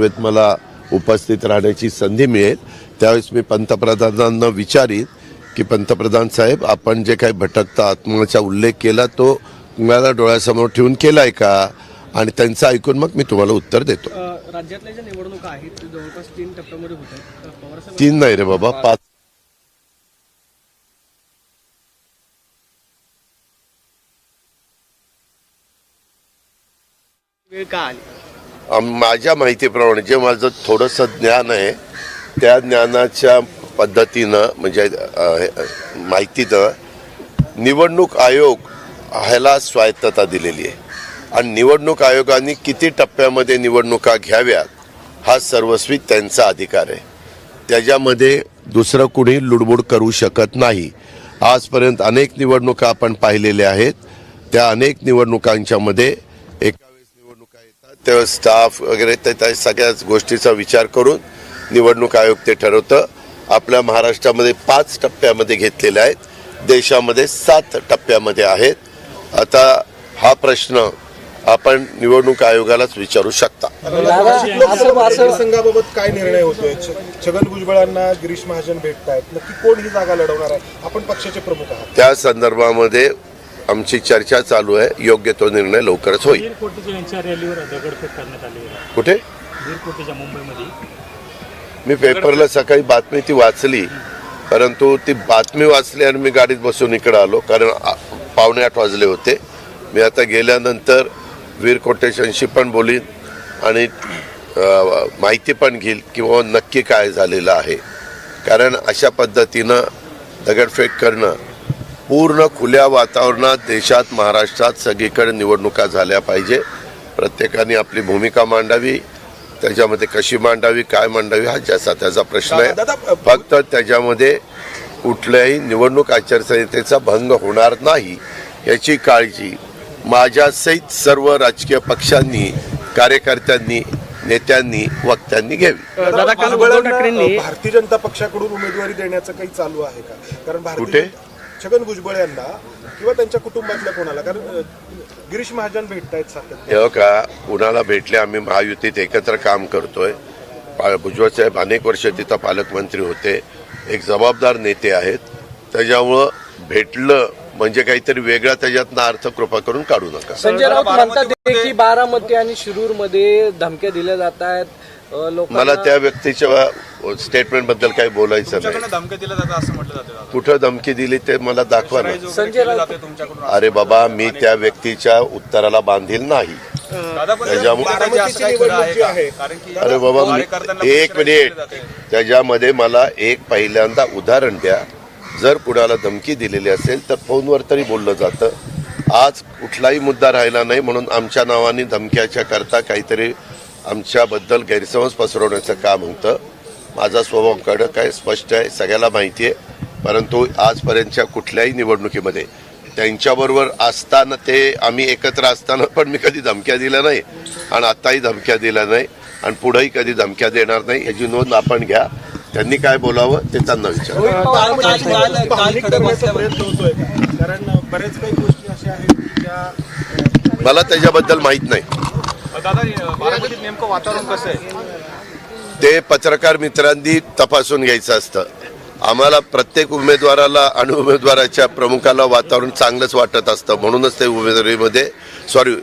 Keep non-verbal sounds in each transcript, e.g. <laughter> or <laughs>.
वेळेत मला उपस्थित राहण्याची संधी मिळेल. त्यावेळेस मी पंतप्रधानांना विचारीन की पंतप्रधान साहेब आपण जे काही भटकता आत्माचा उल्लेख केला तो तुम्हाला डोळ्यासमोर ठेवून केलाय का? आणि त्यांचं ऐकून मग मी तुम्हाला उत्तर देतो. राज्यातल्या ज्या निवडणुका आहेत जवळपास तीन टप्प्यामध्ये तीन नाही रे बाबा पाच. वेळ का आली? माझ्या माहितीप्रमाणे जे माझं थोडंसं ज्ञान आहे त्या ज्ञानाच्या पद्धतीनं म्हणजे माहितीनं निवडणूक आयोग ह्याला स्वायत्तता दिलेली आहे. आणि निवडणूक आयोगाने किती टप्प्यामध्ये निवडणुका घ्याव्यात हा सर्वस्वी त्यांचा अधिकार आहे. त्याच्यामध्ये दुसरं कुणी लुडबुड करू शकत नाही. आजपर्यंत अनेक निवडणुका आपण पाहिलेल्या आहेत. त्या अनेक निवडणुकांच्यामध्ये एका तेव्हा स्टाफ वगैरे ते त्या सगळ्याच गोष्टीचा विचार करून निवडणूक आयोग ते ठरवतं. आपल्या महाराष्ट्रामध्ये पाच टप्प्यामध्ये घेतलेले आहेत. देशामध्ये सात टप्प्यामध्ये आहेत. आता हा प्रश्न आपण निवडणूक आयोगालाच विचारू शकता. संघाबाबत काय निर्णय होतोय? छगन भुजबळांना गिरीश महाजन भेटतायत. नक्की कोण ही जागा लढवणार आहे? आपण पक्षाचे प्रमुख आहात. त्या संदर्भामध्ये आमची चर्चा चालू आहे. योग्य तो निर्णय लवकरच होईल. कुठे? मी पेपरला सकाळी बातमी ती वाचली. परंतु ती बातमी वाचली आणि मी गाडीत बसून इकडे आलो. कारण पावणे आठ वाजले होते. मी आता गेल्यानंतर वीर कोटेशनशी पण बोलीन आणि माहिती पण घेईल किंवा नक्की काय झालेलं आहे. कारण अशा पद्धतीनं दगडफेक करणं पूर्ण खुल्या वातावरणात देशात महाराष्ट्रात सगळीकडे निवडणुका झाल्या पाहिजे. प्रत्येकाने आपली भूमिका मांडावी. त्याच्यामध्ये कशी मांडावी काय मांडावी हा ज्याचा त्याचा प्रश्न आहे. फक्त त्याच्यामध्ये कुठल्याही निवडणूक आचारसंहितेचा भंग होणार नाही याची काळजी माझ्यासहित सर्व राजकीय पक्षांनी कार्यकर्त्यांनी नेत्यांनी वक्त्यांनी घ्यावी. दादा काल उद्धव भुजबळांना, ठाकरेंनी अ, भारतीय जनता पक्षाकडून उमेदवारी देण्याचं काही चालू आहे का? कारण कुठे? छगन भुजबळ यांना किंवा त्यांच्या कुटुंबातल्या कोणाला? कारण गिरीश महाजन भेटतायत सातत्य हे का कुणाला भेटले आम्ही महायुतीत एकत्र काम करतोय. भुजबळ साहेब अनेक वर्ष तिथं पालकमंत्री होते. एक जबाबदार नेते आहेत. त्याच्यामुळं भेटलं म्हणजे काहीतरी वेगळा त्याच्यातनं अर्थ कृपा करून काढू नका. संजय राऊत म्हणतात की बारामती आणि शिरूरमध्ये धमक्या दिल्या जात आहेत. मला त्या व्यक्तीच्या स्टेटमेंटबद्दल काही बोलायचं नाही. कुठं धमकी दिली ते मला दाखवा ना. अरे बाबा मी त्या व्यक्तीच्या उत्तराला बांधील नाही. त्याच्यामुळे- अरे बाबा एक मिनिट. त्याच्यामध्ये मला एक पहिल्यांदा उदाहरण द्या. जर कुणाला धमकी दिलेली असेल तर फोनवर तरी बोललं जातं. आज कुठलाही मुद्दा राहिला नाही म्हणून आमच्या नावाने धमक्याच्या करता काहीतरी आमच्याबद्दल गैरसमज पसरवण्याचं काम होतं. माझा स्वभाव कडक आहे स्पष्ट आहे सगळ्याला माहिती आहे. परंतु आजपर्यंतच्या कुठल्याही निवडणुकीमध्ये त्यांच्याबरोबर असताना ते आम्ही एकत्र असताना पण मी कधी धमक्या दिल्या नाही आणि आत्ताही धमक्या दिल्या नाही आणि पुढेही कधी धमक्या देणार नाही याची नोंद आपण घ्या. त्यांनी काय बोलावं ते त्यांना विचार. मला त्याच्याबद्दल माहीत नाही. नेमकं वातावरण कसं आहे? ते पत्रकार मित्रांनी तपासून घ्यायचं असतं. आम्हाला प्रत्येक उमेदवाराला आणि उमेदवाराच्या प्रमुखाला वातावरण चांगलंच वाटत असतं. म्हणूनच ते उमेदवारीमध्ये सॉरी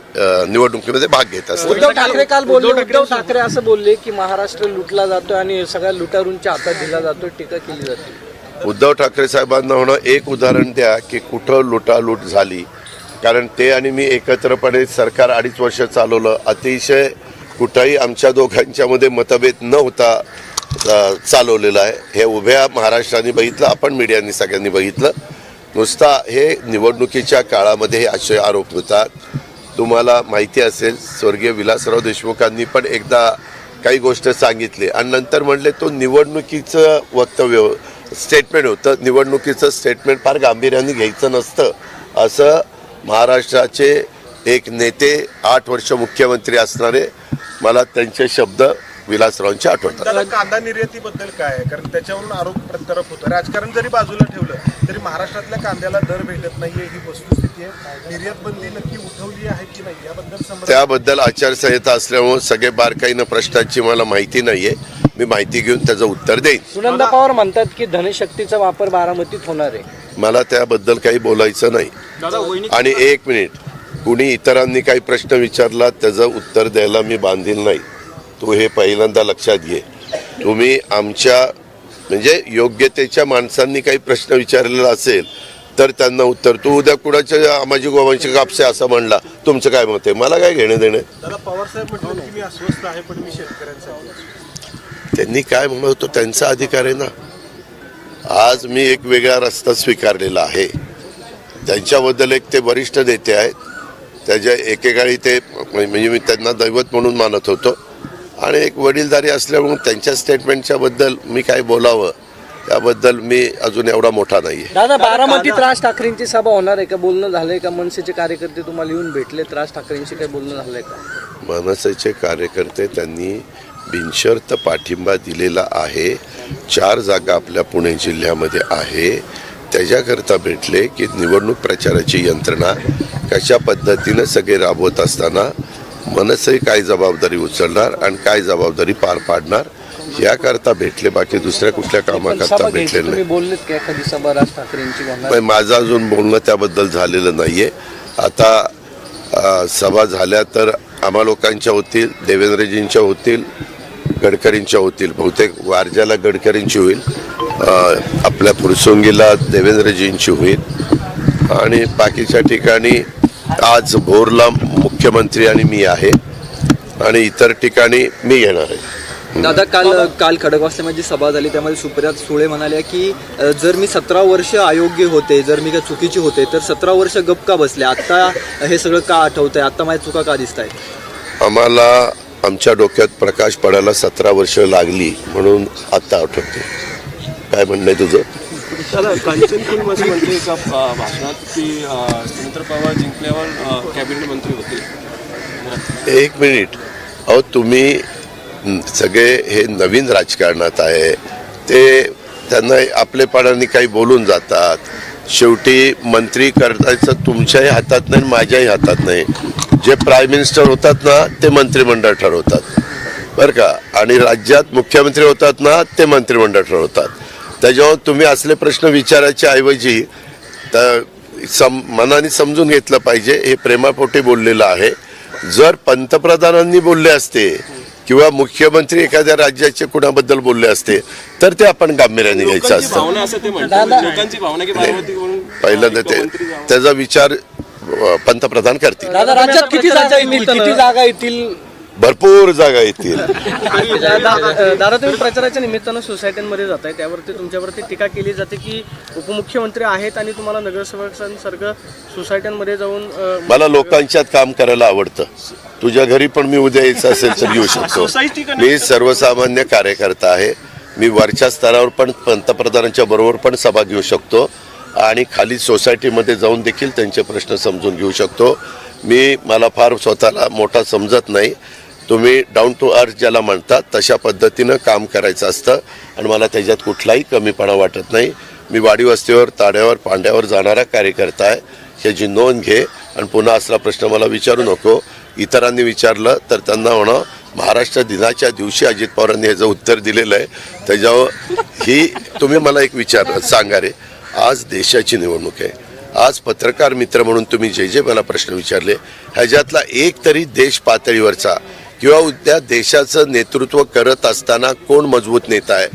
निवडणुकीमध्ये भाग घेत असतात. उद्धव ठाकरे काल बोलले उद्धव ठाकरे असं बोलले की महाराष्ट्र लुटला जातोय आणि सगळ्या लुटारूंच्या हातात दिला जातोय टीका केली जाते. उद्धव ठाकरे साहेबांना म्हणून एक उदाहरण द्या की कुठं लुटालूट झाली. कारण ते आणि मी एकत्रपणे सरकार अडीच वर्ष चालवलं. अतिशय कुठंही आमच्या दोघांच्यामध्ये मतभेद न होता चालवलेलं आहे. हे उभ्या महाराष्ट्राने बघितलं आपण मीडियाने सगळ्यांनी बघितलं. नुसता हे निवडणुकीच्या काळामध्ये हे असे आरोप होतात. तुम्हाला माहिती असेल स्वर्गीय विलासराव देशमुखांनी पण एकदा काही गोष्ट सांगितली आणि नंतर म्हणले तो निवडणुकीचं वक्तव्य स्टेटमेंट होतं. निवडणुकीचं स्टेटमेंट फार गांभीर्याने घ्यायचं नसतं. असं महाराष्ट्राचे एक नेते आठ वर्ष मुख्यमंत्री असणारे मला त्यांचे शब्द विलासरावांची आठवतात. कांदा निर्यातीबद्दल काय आहे? कारण त्याच्यावरून आरोप प्रत्यारोप होतो. राजकारण जरी बाजूला ठेवलं तरी महाराष्ट्रातल्या कांद्याला दर भेटत नाहीये ही वस्तुस्थिती आहे. निर्यात बंदी नक्की उठवली आहे की नाही? याबद्दल त्याबद्दल आचारसंहिता असल्यामुळे सगळे बारकाईनं प्रश्नांची मला माहिती नाहीये. मी माहिती घेऊन त्याचं उत्तर देईन. सुनंदा पवार म्हणतात की धनशक्तीचा वापर बारामतीत होणार आहे. मला त्याबद्दल काही बोलायचं नाही. आणि एक मिनिट. कुणी इतरांनी काही प्रश्न विचारला त्याचं उत्तर द्यायला मी बांधील नाही. तो हे पहिल्यांदा लक्षात घे. तुम्ही आमच्या म्हणजे योग्यतेच्या माणसांनी काही प्रश्न विचारलेला असेल तर त्यांना उत्तर. तू उद्या कुणाच्या माझी गोवंशी कापसे असं म्हणला तुमचं काय मत आहे? मला काय घेणं देणं त्यांनी काय म्हणत होतो? त्यांचा अधिकार आहे ना. आज मी एक वेगळा रस्ता स्वीकारलेला आहे. त्यांच्याबद्दल एक ते वरिष्ठ नेते आहेत. त्याच्या एकेकाळी ते म्हणजे मी त्यांना दैवत म्हणून मानत होतो. आणि एक वडीलधारी असल्यामुळे त्यांच्या स्टेटमेंटच्या बद्दल मी काय बोलावं? त्याबद्दल मी अजून एवढा मोठा नाही आहे दादा बारामतीत राज ठाकरेंची सभा होणार आहे का? बोलणं झालंय का? मनसेचे कार्यकर्ते तुम्हाला येऊन भेटलेत राज ठाकरेंशी काही बोलणं झालंय का? मनसेचे कार्यकर्ते त्यांनी बिनशर्त पाठिंबा दिलेला आहे. चार जागा आपल्या पुणे जिल्ह्यामध्ये आहे. त्याच्याकरता भेटले की निवडणूक प्रचाराची यंत्रणा कशा पद्धतीनं सगळे राबवत असताना मनसे काय जबाबदारी उचलणार आणि काय जबाबदारी पार पाडणार याकरता भेटले. बाकी दुसऱ्या कुठल्या कामाकरता भेटले नाही. माझं अजून बोलणं त्याबद्दल झालेलं नाहीये. आता अ, सभा झाल्या तर आम्हा लोकांच्या होतील देवेंद्रजींच्या होतील गडकरींच्या होतील. बहुतेक वारज्याला गडकरींची होईल. आपल्या फुरसुंगीला देवेंद्रजींची होईल. आणि बाकीच्या ठिकाणी आज भोरला मुख्यमंत्री आणि मी आहे. आणि इतर ठिकाणी मी घेणार आहे. दादा काल काल खडकवासल्यामध्ये सभा झाली त्यामध्ये सुप्रिया सुळे म्हणाल्या की अ, जर मी सतरा वर्ष अयोग्य होते जर मी काय चुकीचे होते तर सतरा वर्ष गप का बसले? आता हे सगळं का आठवतंय? आता माझ्या चुका का दिसत आहेत आम्हाला आमच्या डोक्यात प्रकाश पडायला सतरा वर्ष लागली म्हणून आता आठवते काय म्हणणं आहे तुझं? दादा कांचन कुल असं म्हणते एका अ, भाषणात की अ, सुनेत्र पवार जिंकल्यावर कॅबिनेट मंत्री होतील? एक मिनिट. अहो तुम्ही सगळे हे नवीन राजकारणात आहे. ते त्यांना आपलेपणाने काही बोलून जातात. शेवटी मंत्री करतायचं तुमच्याही हातात नाही माझ्याही हातात नाही. जे प्राईम मिनिस्टर होतात ना ते मंत्रिमंडळ ठरवतात. बरं का? आणि राज्यात मुख्यमंत्री होतात ना ते मंत्रिमंडळ ठरवतात. त्याच्यावर तुम्ही असले प्रश्न विचारायच्या ऐवजी तर सम मनाने समजून घेतलं पाहिजे हे प्रेमापोटी बोललेलं आहे. जर पंतप्रधानांनी बोलले असते किंवा मुख्यमंत्री एखाद्या राज्याचे कुणाबद्दल बोलले असते तर ते आपण गांभीर्याने घ्यायचं असतं. म्हणून पहिल्यांदा ते त्याचा विचार पंतप्रधान करतील. दादा राज्यात किती जागा येतील? भरपूर जागा येतील. दादा तुम्ही प्रचाराच्या निमित्तानं सोसायट्यांमध्ये जाताय त्यावरती तुमच्यावरती टीका केली जाते की उपमुख्यमंत्री आहेत आणि तुम्हाला नगरसेवकांसारखं सोसायट्यांमध्ये जाऊन मला लोकांच्यात काम करायला आवडतं. तुझ्या घरी पण मी उद्या यायचं असेल तर येऊ <laughs> शकतो. मी सर्वसामान्य कार्यकर्ता आहे. मी वरच्या स्तरावर पण पंतप्रधानांच्या बरोबर पण सभा घेऊ शकतो आणि खाली सोसायटीमध्ये जाऊन देखील त्यांचे प्रश्न समजून घेऊ शकतो. मी मला फार स्वतःला मोठा समजत नाही. तुम्ही डाऊन टू अर्थ ज्याला म्हणतात तशा पद्धतीनं काम करायचं असतं. आणि मला त्याच्यात कुठलाही कमीपणा वाटत नाही. मी वाडी वस्तीवर ताड्यावर पांड्यावर जाणारा कार्यकर्ता आहे. ह्याची नोंद घे. आणि पुन्हा असला प्रश्न मला विचारू नको. इतरांनी विचारलं तर त्यांना म्हणा महाराष्ट्र दिनाच्या दिवशी अजित पवारांनी ह्याचं उत्तर दिलेलं आहे. त्याच्यावर ही तुम्ही मला एक विचार सांगा रे. आज देशाची निवडणूक आहे. आज पत्रकार मित्र म्हणून तुम्ही जे जे मला प्रश्न विचारले ह्याच्यातला एक तरी देश पातळीवरचा किंवा उद्या देशाचं नेतृत्व करत असताना कोण मजबूत नेता आहे?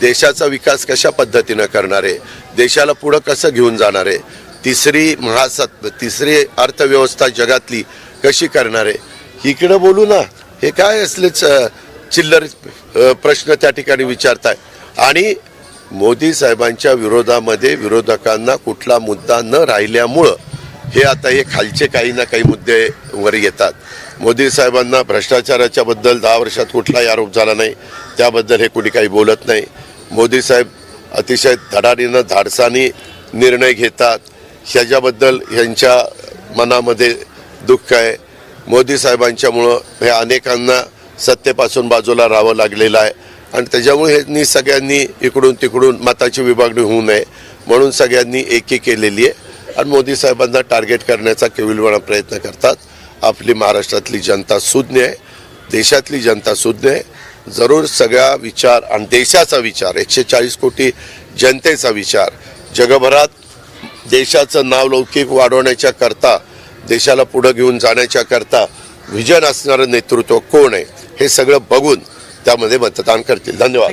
देशाचा विकास कशा पद्धतीनं करणार आहे? देशाला पुढं कसं घेऊन जाणार आहे? तिसरी महासत् तिसरी अर्थव्यवस्था जगातली कशी करणार आहे? इकडं बोलू ना. हे काय असलेच चिल्लर प्रश्न त्या ठिकाणी विचारताय. आणि मोदी साहेबांच्या विरोधामध्ये विरोधकांना कुठला मुद्दा न राहिल्यामुळं हे आता हे खालचे काही ना काही मुद्दे वर येतात. मोदी साहेबांना भ्रष्टाचाराच्या बद्दल दहा वर्षात कुठलाही आरोप झाला नाही. त्याबद्दल हे कुणी काही बोलत नाही. मोदी साहेब अतिशय धडाडीनं धाडसानी निर्णय घेतात. ह्याच्याबद्दल ह्यांच्या मनामध्ये दुःख आहे. मोदी साहेबांच्यामुळं हे अनेकांना सत्तेपासून बाजूला राहावं लागलेलं आहे. आणि त्याच्यामुळे ह्यांनी सगळ्यांनी इकडून तिकडून मताची विभागणी होऊ नये म्हणून सगळ्यांनी एकी केलेली आहे. आणि मोदी साहेबांना टार्गेट करण्याचा केविलवाणा प्रयत्न करतात. आपली महाराष्ट्रातली जनता सुज्ञ आहे देशातली जनता सुज्ञ आहे. जरूर सगळा विचार आणि देशाचा विचार एकशे चाळीस कोटी जनतेचा विचार जगभरात देशाचं नाव लौकिक वाढवण्याच्या करता देशाला पुढं घेऊन जाण्याच्या करता विजन असणारं नेतृत्व कोण आहे हे सगळं बघून त्यामध्ये मतदान करतील. धन्यवाद.